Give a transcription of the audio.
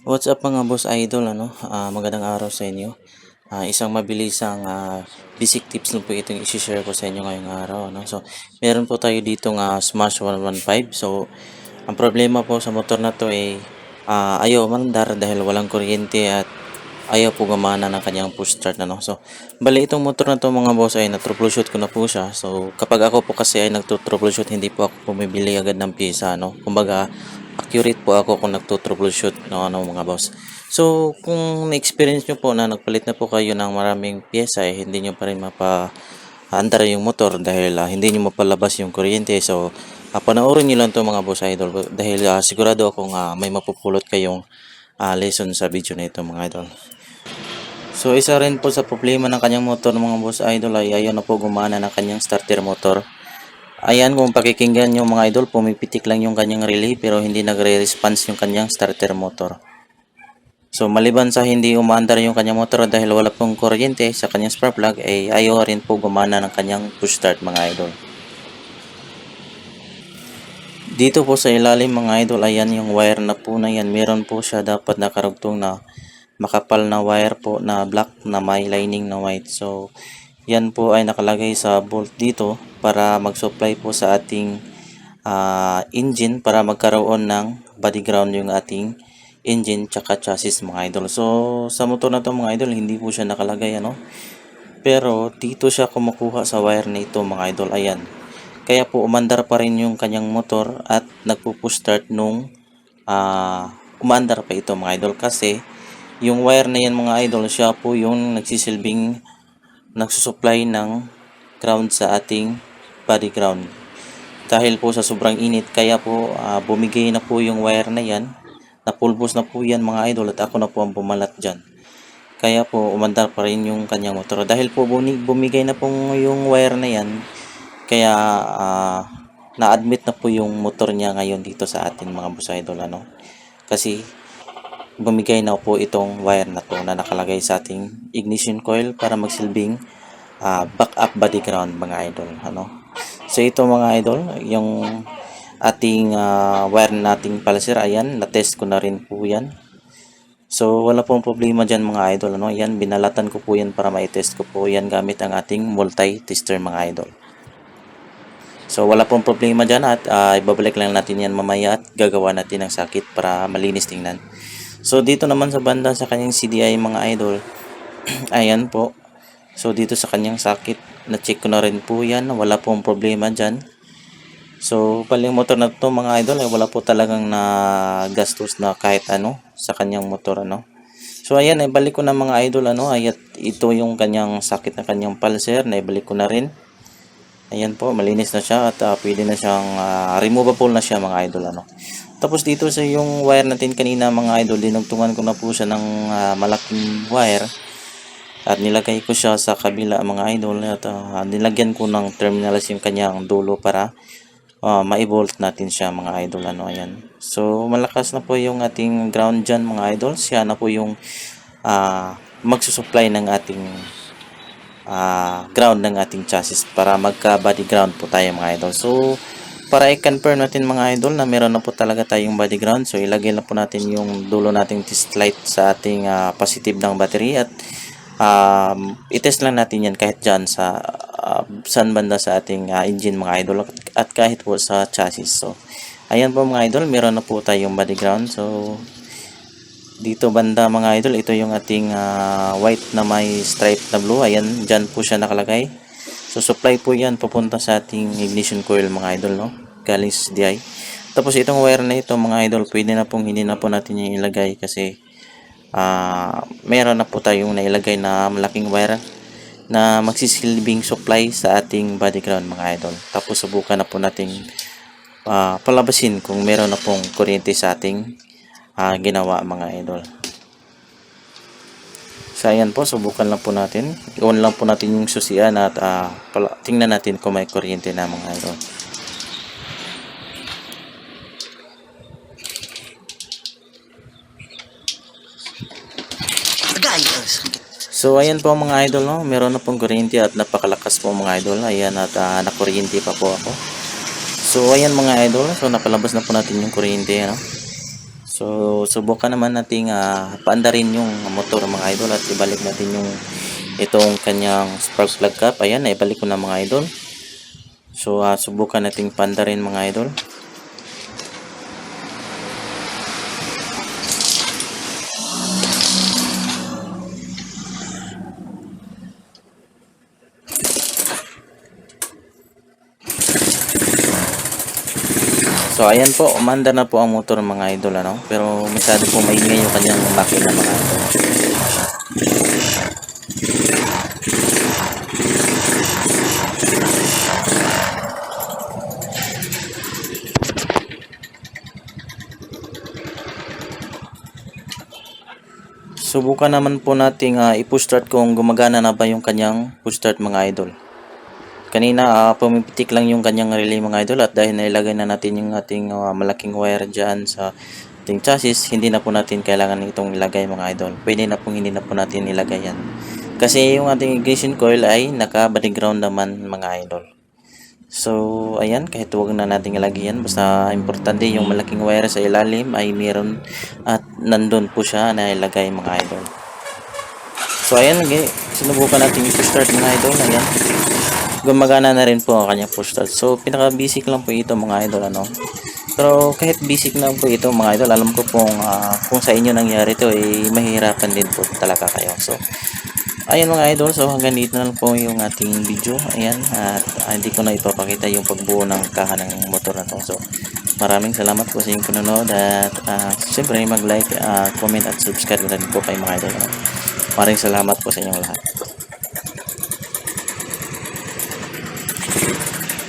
What's up mga boss idol ano? Ah, magandang araw sa inyo. Ah, isang mabilisang ah, basic tips lang po itong i-share ko sa inyo ngayong araw ano. So, meron po tayo dito nga Smash 115. So, ang problema po sa motor na to ay ah, ayaw mandar dahil walang kuryente at ayaw po gumana ng kanyang push start ano. So, bali itong motor na to mga boss ay na-troubleshoot ko na po siya. So, kapag ako po kasi ay nagto-troubleshoot, hindi po ako bumibili agad ng pyesa ano. Kumbaga, accurate po ako kung nagto-troubleshoot no, ano mga boss. So, kung na-experience nyo po na nagpalit na po kayo ng maraming pyesa, eh, hindi nyo pa rin mapa andar yung motor dahil ah, hindi nyo mapalabas yung kuryente. So, uh, panoorin nyo lang to mga boss idol dahil ah, sigurado akong ah, may mapupulot kayong ah, lesson sa video na ito mga idol. So, isa rin po sa problema ng kanyang motor mga boss idol ay ayaw na po gumana ng kanyang starter motor. Ayan, kung pakikinggan yung mga idol, pumipitik lang yung kanyang relay pero hindi nagre-response yung kanyang starter motor. So, maliban sa hindi umaandar yung kanyang motor dahil wala pong kuryente sa kanyang spark plug, ay ayaw rin po gumana ng kanyang push start mga idol. Dito po sa ilalim mga idol, ayan yung wire na po na yan. Meron po siya dapat nakarugtong na makapal na wire po na black na may lining na white. So, yan po ay nakalagay sa bolt dito para mag-supply po sa ating ah, engine para magkaroon ng body ground yung ating engine tsaka chassis mga idol. So, sa motor na to mga idol, hindi po siya nakalagay ano. Pero dito siya kumukuha sa wire na ito mga idol. Ayan. Kaya po umandar pa rin yung kanyang motor at nagpo-push start nung ah umandar pa ito mga idol kasi yung wire na yan mga idol siya po yung nagsisilbing nagsusupply ng ground sa ating body ground. Dahil po sa sobrang init kaya po ah, bumigay na po yung wire na yan. Napulbos na po yan mga idol at ako na po ang bumalat dyan. Kaya po umandar pa rin yung kanyang motor. Dahil po bumigay na po yung wire na yan, kaya ah, na-admit na po yung motor niya ngayon dito sa atin mga boss idol ano. Kasi bumigay na po itong wire na to na nakalagay sa ating ignition coil para magsilbing ah, backup body ground mga idol ano. So ito mga idol, yung ating ah, wire nating pulser ayan, na-test ko na rin po yan. So, wala pong problema dyan mga idol. Ano? Yan, binalatan ko po yan para ma-test ko po yan gamit ang ating multi-tester mga idol. So, wala pong problema dyan at ah, ibabalik lang natin yan mamaya at gagawa natin ng sakit para malinis tingnan. So, dito naman sa banda sa kanyang CDI mga idol, ayan po. So, dito sa kanyang sakit, na-check ko na rin po yan. Wala pong problema dyan. So, pala yung motor na to mga idol, ay wala po talagang na gastos na kahit ano sa kanyang motor ano. So, ayan, ibalik ko na mga idol ano, ay ito yung kanyang sakit na kanyang pulser, na ibalik ko na rin. Ayan po, malinis na siya at ah, pwede na siyang ah, removable na siya mga idol ano. Tapos dito sa yung wire natin kanina mga idol, dinugtungan ko na po siya ng ah, malaking wire at nilagay ko siya sa kabila mga idol at ah, nilagyan ko ng terminals yung kanyang dulo para uh, ma-volt natin siya mga idol ano ayan so malakas na po yung ating ground dyan mga idol siya na po yung uh, magsusupply ng ating ah, ground ng ating chassis para magka body ground po tayo mga idol. So para i-confirm natin mga idol na meron na po talaga tayong body ground. So ilagay na po natin yung dulo nating test light sa ating ah, positive ng battery at um, itest lang natin yan kahit dyan sa uh, saan banda sa ating ah, engine mga idol at kahit po sa chassis. So ayan po mga idol meron na po tayong body ground. So dito banda mga idol ito yung ating ah, white na may stripe na blue. Ayan dyan po siya nakalagay. So supply po yan papunta sa ating ignition coil mga idol no? Galing CDI tapos itong wire na ito mga idol pwede na pong hindi na po natin yung ilagay kasi ah meron na po tayong nailagay na malaking wire na magsisilbing supply sa ating body ground mga idol. Tapos subukan na po nating ah, palabasin kung meron na pong kuryente sa ating ah, ginawa mga idol. So ayan po, subukan lang po natin. I-on lang po natin yung susian at pala, tingnan natin kung may kuryente na mga idol. So ayan po mga idol, no? meron na pong kuryente at napakalakas po mga idol. Ayan at ah, nakuryente pa po ako. So ayan mga idol, so napalabas na po natin yung kuryente. Ano? So subukan naman nating uh, paandarin yung motor mga idol at ibalik natin yung itong kanyang spark plug cap. Ayan, naibalik ko na mga idol. So, ah, subukan nating paandarin mga idol. So ayan po, umanda na po ang motor mga idol ano. Pero masyado po maingay yung kanyang makina mga idol. Subukan naman po nating uh, i-push start kung gumagana na ba yung kanyang push start mga idol. Kanina uh, pumipitik lang yung kanyang relay mga idol at dahil nailagay na natin yung ating uh, malaking wire dyan sa ating chassis, hindi na po natin kailangan itong ilagay mga idol. Pwede na pong hindi na po natin ilagay yan. Kasi yung ating ignition coil ay naka-body ground naman mga idol. So, ayan, kahit huwag na natin ilagay yan, basta importante yung malaking wire sa ilalim ay meron at nandun po siya na ilagay mga idol. So, ayan, sinubukan natin i-push start mga idol, ayan. Gumagana na rin po ang kanyang push. So, pinaka-basic lang po ito mga idol, ano. Pero kahit basic lang po ito mga idol, alam ko pong uh, kung sa inyo nangyari ito, eh, mahihirapan din po talaga kayo. So, Ayan mga idol, so hanggang dito na lang po yung ating video. Ayan, at uh, hindi ko na ipapakita yung pagbuo ng kaha ng motor na to. So, maraming salamat po sa inyong panonood at uh, siyempre mag-like, uh, comment at subscribe na po kay mga idol. Maraming salamat po sa inyong lahat.